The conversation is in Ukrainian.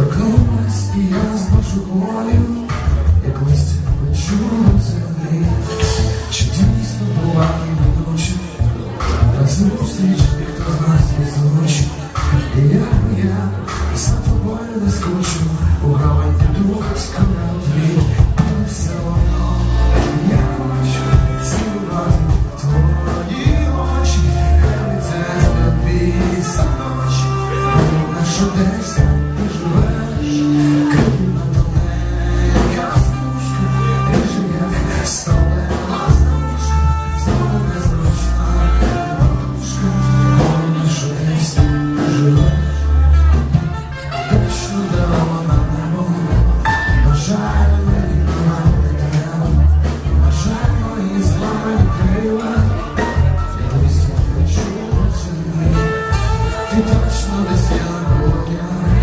Торкнулась і я з вашу болю, як листя почула в землі, чи дійсно була ночі, на зустріч хто з нас не злочив, і як я за тобою не скучу, у гавань піду з кораблі, але все одно я хочу цілувати твої очі, хай це зробі за. todo esse.